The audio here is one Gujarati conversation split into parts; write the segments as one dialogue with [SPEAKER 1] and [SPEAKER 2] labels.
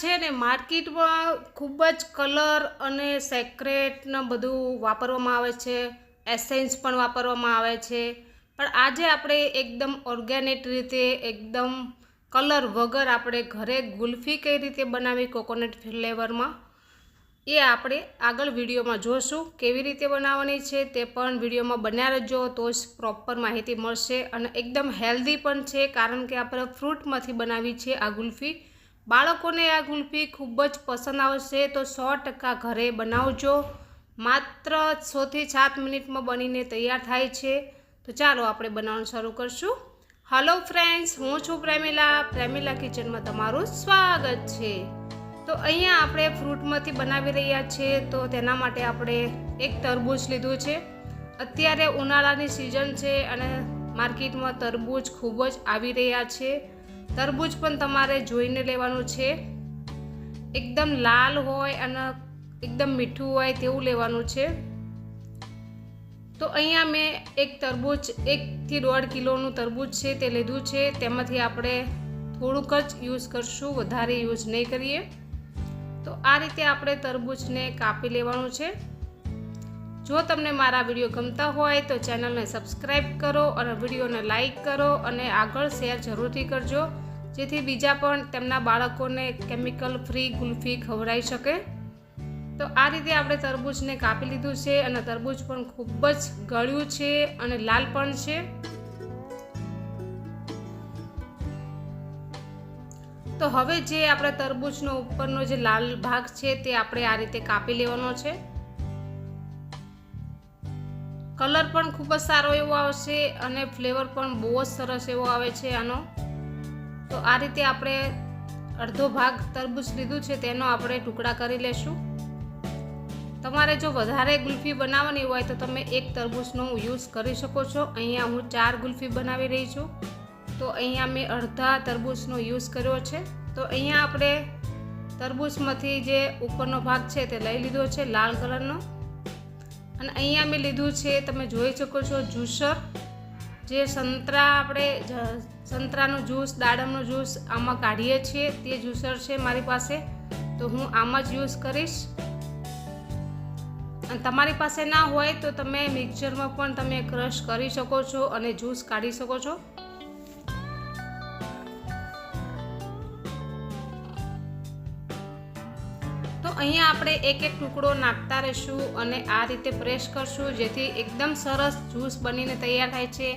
[SPEAKER 1] છે ને, માર્કેટમાં ખૂબ જ કલર અને સેક્રેટને બધું વાપરવામાં આવે છે, એસેન્સ પણ વાપરવામાં આવે છે. પણ આજે આપણે એકદમ ઓર્ગેનિક રીતે, એકદમ કલર વગર આપણે ઘરે ગુલ્ફી કઈ રીતે બનાવી કોકોનટ ફ્લેવરમાં, એ આપણે આગળ વિડીયોમાં જોશું. કેવી રીતે બનાવવાની છે તે પણ વિડીયોમાં બન્યા રહેજો, તો જ પ્રોપર માહિતી મળશે. અને એકદમ હેલ્ધી પણ છે, કારણ કે આપણે ફ્રૂટમાંથી બનાવી છે આ ગુલ્ફી. બાળકોને આ ગુલ્ફી ખૂબ જ પસંદ આવશે તો સો ટકા ઘરે બનાવજો. માત્ર છથી સાત મિનિટમાં બનીને તૈયાર થાય છે. તો ચાલો આપણે બનાવવાનું શરૂ કરશું. હલો ફ્રેન્ડ્સ હું છું પ્રેમિલા. પ્રેમિલા કિચનમાં તમારું સ્વાગત છે. તો અહીંયા આપણે ફ્રૂટમાંથી બનાવી રહ્યા છીએ તો તેના માટે આપણે એક તરબૂચ લીધું છે. અત્યારે ઉનાળાની સિઝન છે અને માર્કેટમાં તરબૂચ ખૂબ જ આવી રહ્યા છે. તરબૂચ પણ તમારે જોઈને લેવાનું છે. એકદમ લાલ હોય અને એકદમ મીઠું હોય તેવું લેવાનું છે. તો અહીંયા મેં એક તરબૂચ, એકથી દોઢ કિલોનું તરબૂચ છે તે લીધું છે. તેમાંથી આપણે થોડુંક જ યુઝ કરશું, વધારે યુઝ નહીં કરીએ. તો આ રીતે આપણે તરબૂચને કાપી લેવાનું છે. જો તમને મારા વીડિયો ગમતા હોય તો ચેનલને સબસ્ક્રાઈબ કરો અને વિડીયોને લાઇક કરો અને આગળ શેર જરૂરથી કરજો, જેથી બીજા પણ તેમના બાળકોને કેમિકલ ફ્રી ગુલ્ફી ખવડાવી શકે. તો આ રીતે આપણે તરબૂચને કાપી લીધું છે અને તરબૂચ પણ ખૂબ જ ગળ્યું છે અને લાલ પણ છે. તો હવે જે આપણે તરબૂચનો ઉપરનો જે લાલ ભાગ છે તે આપણે આ રીતે કાપી લેવાનો છે. કલર પણ ખૂબ જ સારો એવો આવશે અને ફ્લેવર પણ બહુ જ સરસ એવો આવે છે આનો. તો આ રીતે આપણે અડધો ભાગ તરબૂચ લીધું છે, તેનો આપણે ટુકડા કરી લેશું. તમારે જો વધારે ગુલ્ફી બનાવવાની હોય તો તમે એક તરબૂચનો યુઝ કરી શકો છો. અહીંયા હું ચાર ગુલ્ફી બનાવી રહી છું. તો અહીંયા મેં અડધા તરબૂચનો યુઝ કર્યો છે. તો અહીંયા આપણે તરબૂચમાંથી જે ઉપરનો ભાગ છે તે લઈ લીધો છે, લાલ કલરનો. અને અહીંયા મેં લીધું છે, તમે જોઈ શકો છો જ્યુસર જે સંતરા આપણે સંતરાનો જ્યુસ, દાડમનો જ્યુસ આમાં કાઢીએ છીએ, તે જ્યુસર છે મારી પાસે. તો હું આમાં જ યુઝ કરીશ. અને તમારી પાસે ના હોય તો તમે મિક્સરમાં પણ તમે ક્રશ કરી શકો છો અને જ્યુસ કાઢી શકો છો. અહીંયા આપણે એક એક ટુકડો નાખતા રહીશું અને આ રીતે પ્રેસ કરશું, જેથી એકદમ સરસ જ્યુસ બનીને તૈયાર થાય છે.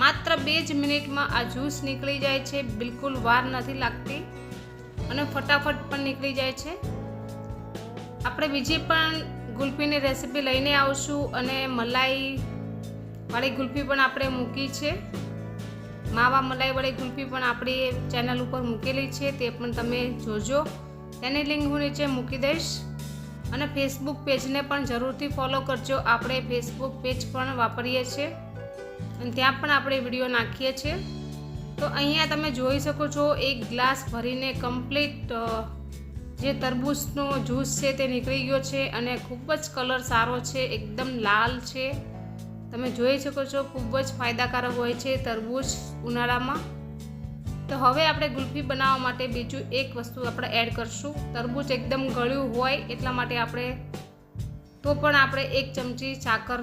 [SPEAKER 1] માત્ર બે જ મિનિટમાં આ જ્યુસ નીકળી જાય છે, બિલકુલ વાર નથી લાગતી અને ફટાફટ પણ નીકળી જાય છે. આપણે બીજી પણ ગુલ્ફીની રેસીપી લઈને આવશું અને મલાઈ વાળી ગુલ્ફી પણ આપણે મૂકી છે. માવા મલાઈ વાળી ગુલ્ફી પણ આપણી ચેનલ ઉપર મૂકેલી છે, તે પણ તમે જોજો. તેની લિંક હું નીચે મૂકી દઈશ. અને ફેસબુક પેજને પણ જરૂરથી ફોલો કરજો. આપણે ફેસબુક પેજ પણ વાપરીએ છીએ. અને ત્યાં પણ આપણે વીડિયો નાખીએ છીએ. તો અહીંયા તમે જોઈ શકો છો, એક ગ્લાસ ભરીને કમ્પ્લીટ જે તરબૂચનો જ્યુસ છે તે નીકળી ગયો છે અને ખૂબ જ કલર સારો છે, એકદમ લાલ છે. તમે જોઈ શકો છો, ખૂબ જ ફાયદાકારક હોય છે તરબૂચ ઉનાળામાં. તો હવે આપણે ગુલ્ફી બનાવવા માટે બીજું એક વસ્તુ આપણે એડ કરશું. તરબૂચ એકદમ ગળ્યું હોય એટલા માટે આપણે, તો પણ આપણે એક ચમચી સાકર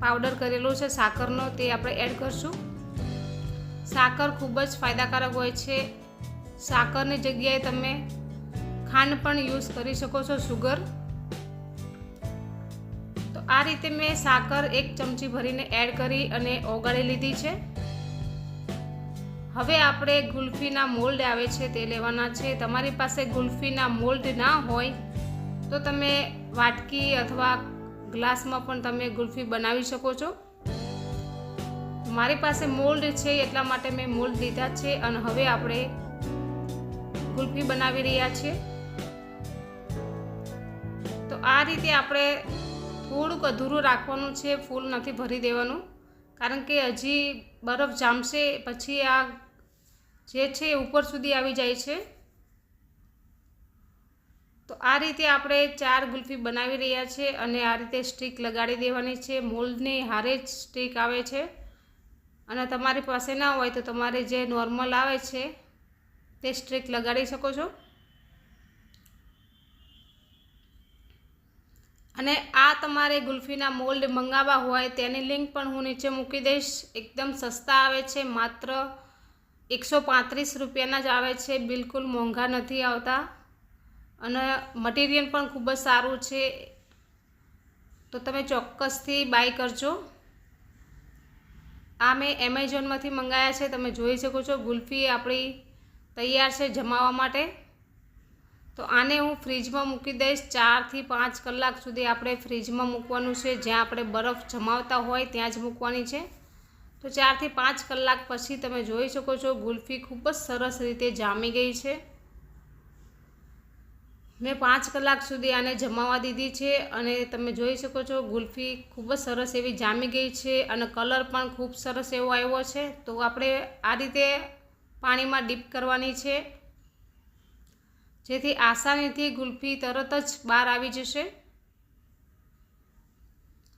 [SPEAKER 1] પાવડર કરેલો છે, સાકરનો તે આપણે એડ કરશું. સાકર ખૂબ જ ફાયદાકારક હોય છે. સાકરની જગ્યાએ તમે ખાંડ પણ યુઝ કરી શકો છો, સુગર. તો આ રીતે મેં સાકર એક ચમચી ભરીને એડ કરી અને ઓગાળી લીધી છે. હવે આપણે ગુલ્ફીના મોલ્ડ આવે છે તે લેવાના છે. તમારી પાસે ગુલ્ફીના મોલ્ડ ના હોય તો તમે વાટકી અથવા ગ્લાસમાં પણ તમે ગુલ્ફી બનાવી શકો છો. મારી પાસે મોલ્ડ છે એટલા માટે મેં મોલ્ડ લીધા છે અને હવે આપણે ગુલ્ફી બનાવી રહ્યા છીએ. તો આ રીતે આપણે થોડુંક અધૂરું રાખવાનું છે, ફૂલ નથી ભરી દેવાનું. કારણ કે હજી બરફ જામશે, પછી આ જે છે એ ઉપર સુધી આવી જાય છે. તો આ રીતે આપણે ચાર ગુલ્ફી બનાવી રહ્યા છે અને આ રીતે સ્ટીક લગાડી દેવાની છે. મોલ્ડની હારે જ સ્ટીક આવે છે. અને તમારી પાસે ના હોય તો તમારે જે નોર્મલ આવે છે તે સ્ટ્રીક લગાડી શકો છો. અને આ તમારે ગુલ્ફીના મોલ્ડ મંગાવવા હોય તેની લિંક પણ હું નીચે મૂકી દઈશ. એકદમ સસ્તા આવે છે, માત્ર એકસો પાંત્રીસ રૂપિયાના જ આવે છે. બિલકુલ મોંઘા નથી આવતા. અને મટીરિયલ પણ ખૂબ જ સારું છે. તો તમે ચોક્કસથી બાય કરજો. આ મેં એમેઝોનમાંથી મંગાવ્યા છે. તમે જોઈ શકો છો, ગુલ્ફી આપણી તૈયાર છે જમાવવા માટે. તો આને હું ફ્રીજમાં મૂકી દઈશ. ચારથી પાંચ કલાક સુધી આપણે ફ્રીજમાં મૂકવાનું છે. જ્યાં આપણે બરફ જમાવતા હોય ત્યાં જ મૂકવાની છે. તો ચારથી પાંચ કલાક પછી તમે જોઈ શકો છો ગુલ્ફી ખૂબ જ સરસ રીતે જામી ગઈ છે. મેં પાંચ કલાક સુધી આને જમાવા દીધી છે અને તમે જોઈ શકો છો ગુલ્ફી ખૂબ જ સરસ એવી જામી ગઈ છે અને કલર પણ ખૂબ સરસ એવો આવ્યો છે. તો આપણે આ રીતે પાણીમાં ડીપ કરવાની છે. જેથી આસાનીથી ગુલ્ફી તરત જ બહાર આવી જશે.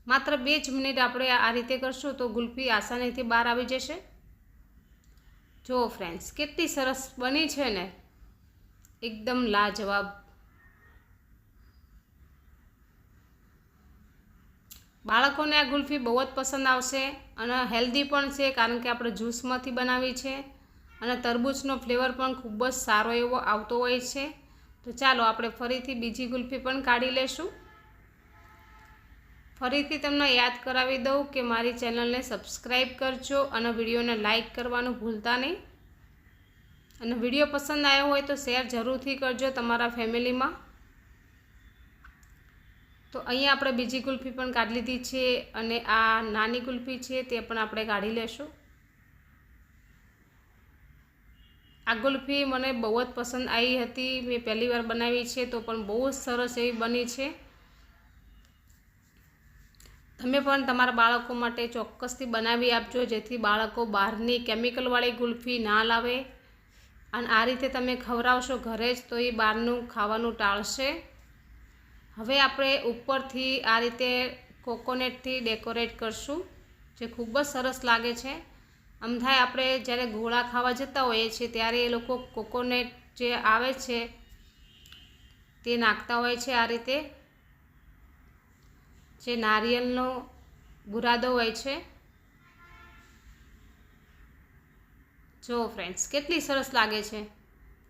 [SPEAKER 1] માત્ર બે જ મિનિટ આપણે આ રીતે કરશું તો ગુલ્ફી આસાનીથી બહાર આવી જશે. જુઓ ફ્રેન્ડ્સ કેટલી સરસ બની છે ને? એકદમ લાજવાબ. બાળકોને આ ગુલ્ફી બહુ જ પસંદ આવશે અને હેલ્ધી પણ છે કારણ કે આપણે જ્યુસમાંથી બનાવી છે અને તરબૂચનો ફ્લેવર પણ ખૂબ જ સારો એવો આવતો હોય છે. તો ચાલો આપણે ફરીથી બીજી ગુલ્ફી પણ કાઢી લેશું. ફરીથી તમને યાદ કરાવી દઉં કે મારી ચેનલને સબસ્ક્રાઈબ કરજો અને વિડીયોને લાઇક કરવાનું ભૂલતા નહીં. અને વીડિયો પસંદ આવ્યો હોય તો શેર જરૂરથી કરજો તમારા ફેમિલીમાં. તો અહીંયા આપણે બીજી કુલ્ફી પણ કાઢી લીધી છે અને આ નાની કુલ્ફી છે તે પણ આપણે કાઢી લેશું. આ ગુલ્ફી મને બહુ જ પસંદ આવી હતી. મેં પહેલી વાર બનાવી છે તો પણ બહુ જ સરસ એવી બની છે. તમે પણ તમારા બાળકો માટે ચોક્કસથી બનાવી આપજો, જેથી બાળકો બહારની કેમિકલવાળી ગુલ્ફી ના લાવે. અને આ રીતે તમે ખવડાવશો ઘરે જ તો એ બહારનું ખાવાનું ટાળશે. હવે આપણે ઉપરથી આ રીતે કોકોનેટથી ડેકોરેટ કરશું, જે ખૂબ જ સરસ લાગે છે. આમ થાય આપણે જ્યારે ગોળા ખાવા જતા હોઈએ છીએ, ત્યારે એ લોકો કોકોનેટ જે આવે છે, તે નાખતા હોય છે આ રીતે. જે નારિયેળનો બુરાદો હોય છે. જો ફ્રેન્ડ્સ કેટલી સરસ લાગે છે.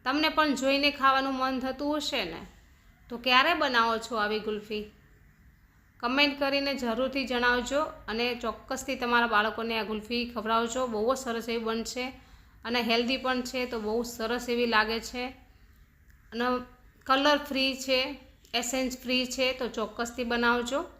[SPEAKER 1] તમને પણ જોઈને ખાવાનું મન થતું હશે ને? તો ક્યારે બનાવો છો આવી ગુલ્ફી? કમેન્ટ કરીને જરૂરથી જણાવજો અને ચોક્કસથી તમારા બાળકોને આ ગુલ્ફી ખવડાવજો. બહુ જ સરસ એવી બનશે અને હેલ્ધી પણ છે તો બહુ સરસ એવી લાગે છે. અને કલર ફ્રી છે એસેન્સ ફ્રી છે તો ચોક્કસથી બનાવજો.